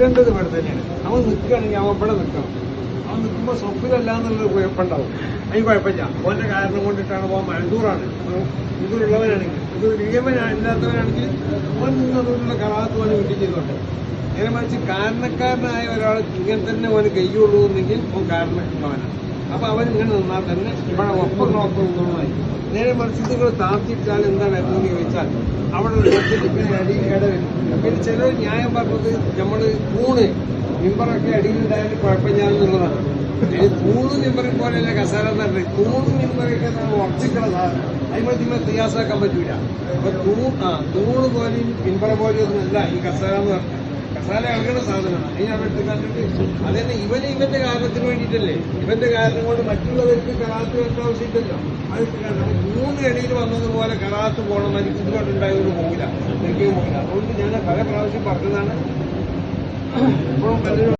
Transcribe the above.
നിൽക്കേണ്ടത് ഇവിടെ തന്നെയാണ്. അവൻ നിൽക്കുകയാണെങ്കിൽ അവൻ ഇവിടെ നിൽക്കണം അവൻ നിൽക്കുമ്പോൾ സ്വപ്നമല്ല എന്നുള്ളൊരു കുഴപ്പമുണ്ടാവും. അതിന് കുഴപ്പമില്ല. അവന്റെ കാരണം കൊണ്ടിട്ടാണ് പോകാൻ മഴന്തൂറാണ്. ഇതുള്ളവനാണെങ്കിൽ ഇത് നിയമനല്ലാത്തവനാണെങ്കിൽ ഓൻ നിന്നതുകൊണ്ടുള്ള കറാത്ത് പോലെ വീട്ടിൽ ചെയ്തോട്ടെ. നേരെ മറിച്ച് കാരണക്കാരനായ ഒരാൾ ഇങ്ങനെ തന്നെ ഓന് കൈയുള്ളൂ എന്നെങ്കിൽ ഓൻ കാരണക്കാരനാണ്. അപ്പൊ അവൻ ഇങ്ങനെ നിന്നാൽ തന്നെ ഇവിടെ ഒപ്പം ഒപ്പം നേരെ മറിച്ച് നിങ്ങൾ താത്തിട്ടാൽ എന്താണ് എന്ന് ചോദിച്ചാൽ അവിടെ ഇങ്ങനെ അടിയിൽ ഇട വരും പിന്നെ ചിലർ ന്യായം പറഞ്ഞത് നമ്മൾ തൂണ് മിമ്പറൊക്കെ അടിയിലുണ്ടായാലും കുഴപ്പമില്ല എന്നുള്ളതാണ് ഈ തൂണ് മിമ്പറെ പോലെയല്ല കസാര തൂണ് മിമ്പറൊക്കെ നമ്മൾ ഉറച്ചിക്കണ സാധനം. അതിന് നിങ്ങൾ തിയാസാക്കാൻ പറ്റൂല. അപ്പൊ തൂ ആ തൂണ് പോലെയും മിമ്പറ പോലെയൊന്നും അല്ല ഈ കസാര എന്ന് പറഞ്ഞത്. കസാല ഇളകണ സാധനമാണ് അതിന് അവിടെ കണ്ടിട്ട് അതന്നെ ഇവന് ഇവന്റെ കാരണത്തിന് വേണ്ടിയിട്ടല്ലേ? ഇവന്റെ കാരണം കൊണ്ട് മറ്റുള്ളവർക്ക് കറാത്ത് വരേണ്ട ആവശ്യമില്ലല്ലോ. അത് മൂന്ന് ഇടയിൽ വന്നതുപോലെ കറാത്ത് പോകണം എനിക്ക് ഇതുകൊണ്ടുണ്ടായതൊന്നും പോകില്ല. എനിക്ക് പോകില്ല. അതുകൊണ്ട് ഞാൻ പല പ്രാവശ്യം പറഞ്ഞതാണ്. ഇപ്പോഴും പലരും